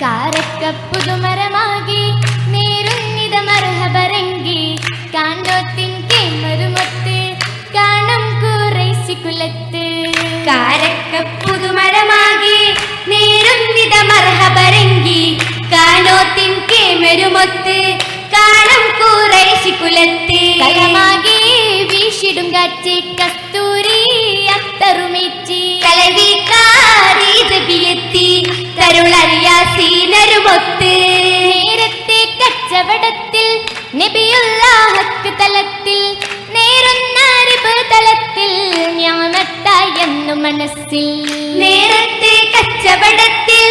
കാരക്ക പുതുമരമാകി നേരുന്നിത മർഹബരങ്കി കാണ്ടോത്തിൻ കേമരുമൊത്ത് കാണം കുറേശി കുലത്ത്. കാരക്ക പുതുമരമാകി നേരുന്നിത മർഹബരങ്കി കാനോത്തിൻ കേമരുമൊത്ത് കാണം കൂറേശി കുലത്ത്. കലമാകി വീശിടും കാറ്റ് നേരത്തെ കച്ചവടത്തിൽ നബിയുള്ളാഹക്ക് തലത്തിൽ നേരുന്ന അറിവ് തലത്തിൽ ഞാമത്തായെന്നു മനസ്സിൽ. നേരത്തെ കച്ചവടത്തിൽ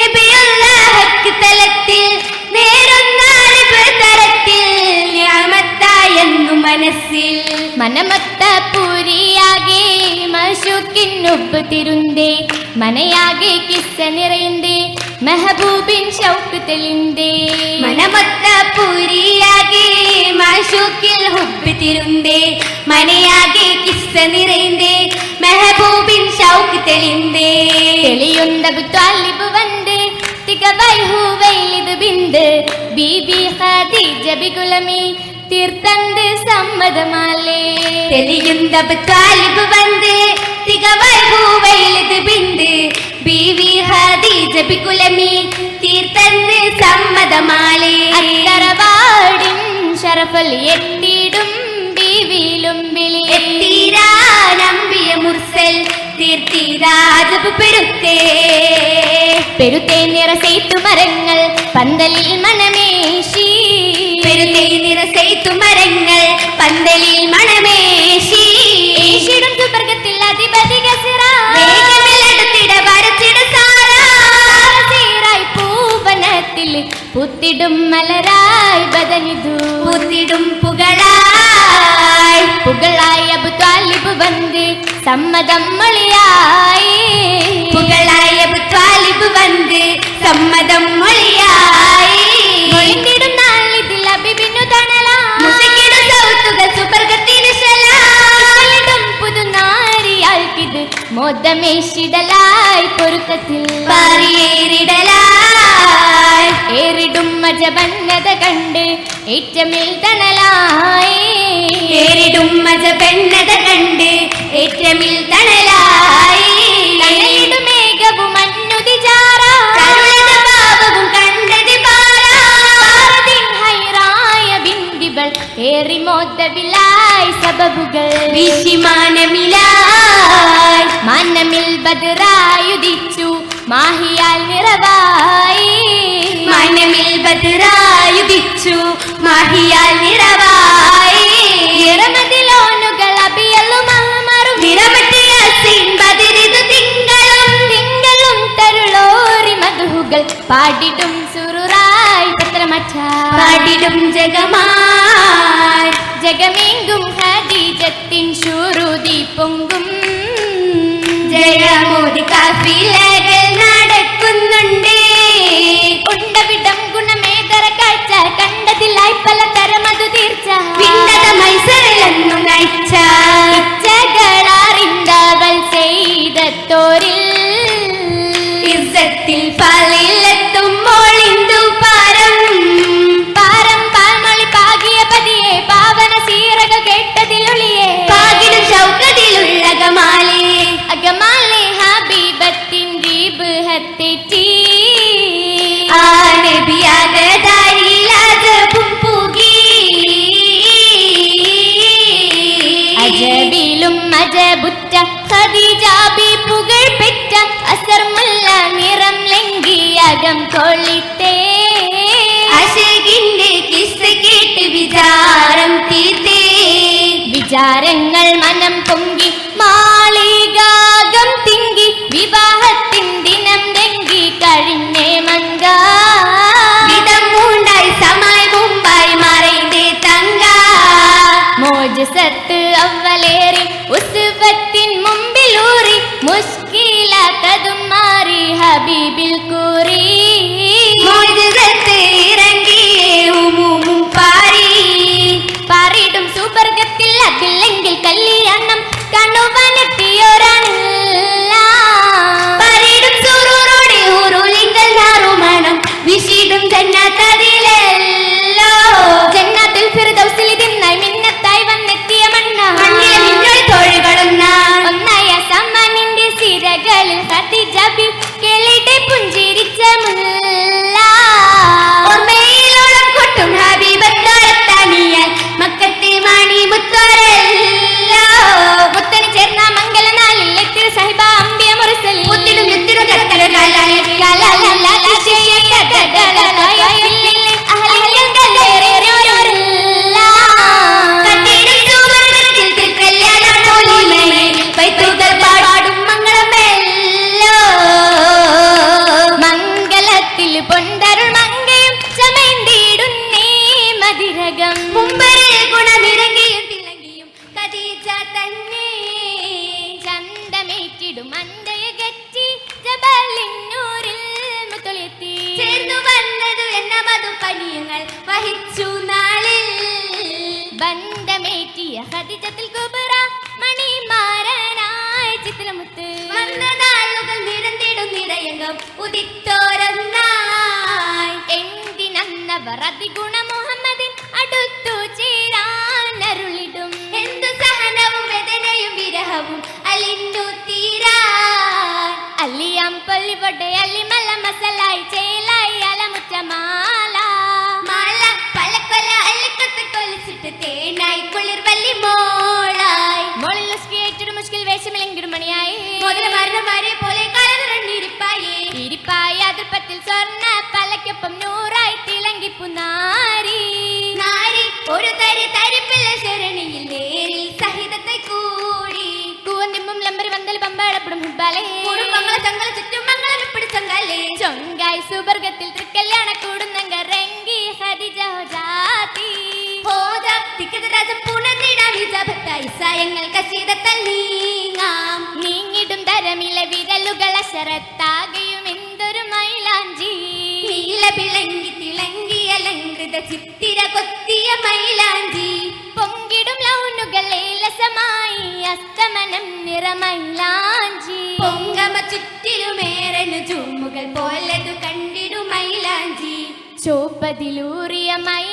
നബിയുള്ളാഹക്ക് തലത്തിൽ നേരുന്ന തലത്തിൽ തരത്തിൽ ഞാമത്തായെന്നു മനസ്സിൽ. മനമത്ത പൂരിയാകെ മഷൂക്കിനൊപ്പ് തിരുന്തേ മനയാകെ കിസ്സ നിറയുന്തേ മെഹബൂബിൻ ഷൗക്ക് തെളിന്തേ മനമൊത്ത പൂരിയാകെ മാഷൂക്കിൽ ഹുബ് തിരുന്തേ മനയാകെ കിസ്സ നിറയുന്തേ മെഹബൂബിൻ ഷൗക്ക് തെളിന്തേ തെളിയുണ്ടബു വണ്ട് തികവൈ ഹൂവൈലിത് ബിന്ദ് ബീബി ഖദീജ ബിഗുലമി തീർത്തണ്ട് സമ്മതമാലേ. തെളിയുന്ന താലിബ് വന്ന് തികവൈ പൂവയിലത് ബിന്ത് ബീവി ബികുലമി തീർത്തന്ന് സമ്മതമാലേ. ഷറഫൽ എത്തിയിടും ബീവിയിലും മുർസൽ പെരുത്തേ. പെരുത്തേ നിറസെയ്ത്തു മരങ്ങൾ പന്തലിൽ മണമേശി സമ്മതം മൊഴിയായി മുകളായ ത്വാലിബ് വന്ന് സമ്മതം മൊഴിയായി മോദമേശിടലായി പൊരുത്തത്തിൽ. പാറിയേറിടലായി. ഏറിടും മജബന്നത കണ്ട് ഏറ്റമേൽ തണലായി. ഏറിടും മജ പെണ്ണത കണ്ട് ഏറ്റമിൽ തണലായി. തണലിടും മേഘവും മഞ്ഞുതിജാറാ. കരുളത പാപവും കണ്ടത് പാരാ. പാറതിൻ ഹൈറായ ബിന്ദികൾ ഏറി മോദവിലായി സബബുകൾ. വിശിമാനമിലായി മാനമിൽ ബദറായുദിച്ചു മാഹിയാൽ നിറവായി. മനമിൽ ബദറായുദിച്ചു മാഹിയാൽ നിറവായി பாடிடும் சுருராய் பத்திரமச்சா பாடிடும் ஜெகமாய் ஜெகமெங்கும் അസർമുല്ല നിറം ലംഘിയകം കൊള്ളിത്തേ. aku ചന്തമേറ്റിടും അന്തയ ഗറ്റി ജബലിന്നൂരിൽ മുത്തുളിയെത്തി. ചേർന്നു വന്നതു എന്ന മധുപനീയങ്ങൾ വഹിച്ചു നാളിൽ. ബന്ധമേറ്റിയ ഹദിജത്തിൽ കുബറ മണിമാരനായ ചിത്രമുത്ത് വന്ന നാളുകൾ നിരന്തിടും നിറയംഗം ഉദിത്തോരന്നായി. എന്തിനന്നവർ അതിഗുണ മുഹമ്മദിൻ അടുത്തു ചേരാൻ അരുളിടും. എന്തു സഹനവും വേദനയും വിരഹവും അലിന്നു തീരാൻ. അല്ലിയാം പൊല്ലിപൊട്ടെ അല്ലിമല മസലായി ചേലായി അലമുറ്റമാല മാല. പലക്കൊല അല്ലിക്കത്ത് കൊലിച്ചിട്ട് തേനായി കുളിർ വല്ലി മോളായി. മോളിൽ ഉസ്കിയേറ്റൊരു മുഷ്കിൽ വേഷമിലെങ്കിലും മണിയായി. മുതൽ മരണമാരെ പോലെ കലനിറഞ്ഞിരിപ്പായേ ഇരിപ്പായി അതിർപ്പത്തിൽ സ്വർണ പലക്കൊപ്പം നൂറായി തിളങ്ങിപ്പുനാരി നാരി ഒരു തരി തരിപ്പില്ല ഹരിജ ജാതി. നീങ്ങിടും മൈലാഞ്ചി. തിളങ്ങി ചിത്തിര മൈലാഞ്ചി. നിറമൈലാഞ്ചി. പൊങ്കമ ചുറ്റിലുമേറനു ചുമ്മുകൾ പോലതു കണ്ടിടു മൈലാഞ്ചി. ചോപ്പതിലൂറിയ മൈ